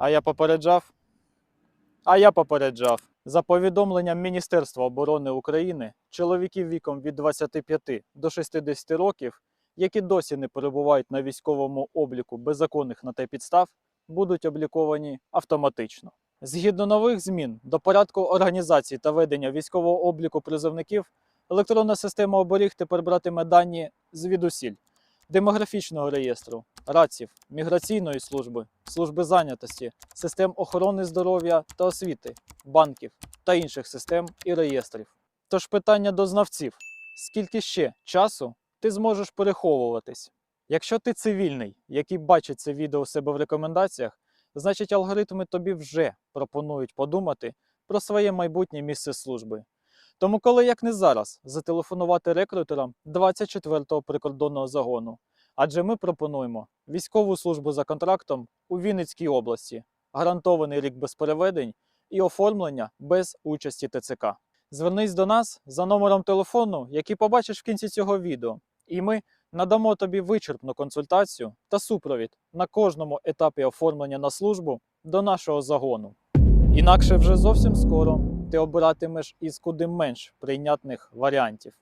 А я попереджав? А я попереджав. За повідомленням Міністерства оборони України, чоловіків віком від 25 до 60 років, які досі не перебувають на військовому обліку без законних на те підстав, будуть обліковані автоматично. Згідно нових змін до порядку організації та ведення військового обліку призовників, електронна система оберіг тепер братиме дані звідусіль демографічного реєстру, раців, міграційної служби, служби зайнятості, систем охорони здоров'я та освіти, банків та інших систем і реєстрів. Тож питання до знавців: скільки ще часу ти зможеш переховуватись? Якщо ти цивільний, який бачить це відео у себе в рекомендаціях, значить алгоритми тобі вже пропонують подумати про своє майбутнє місце служби. Тому, коли як не зараз, зателефонувати рекрутерам 24-го прикордонного загону, адже ми пропонуємо військову службу за контрактом у Вінницькій області, гарантований рік без переведень і оформлення без участі ТЦК. Звернись до нас за номером телефону, який побачиш в кінці цього відео, і ми надамо тобі вичерпну консультацію та супровід на кожному етапі оформлення на службу до нашого загону. Інакше вже зовсім скоро ти обиратимеш із куди менш прийнятних варіантів.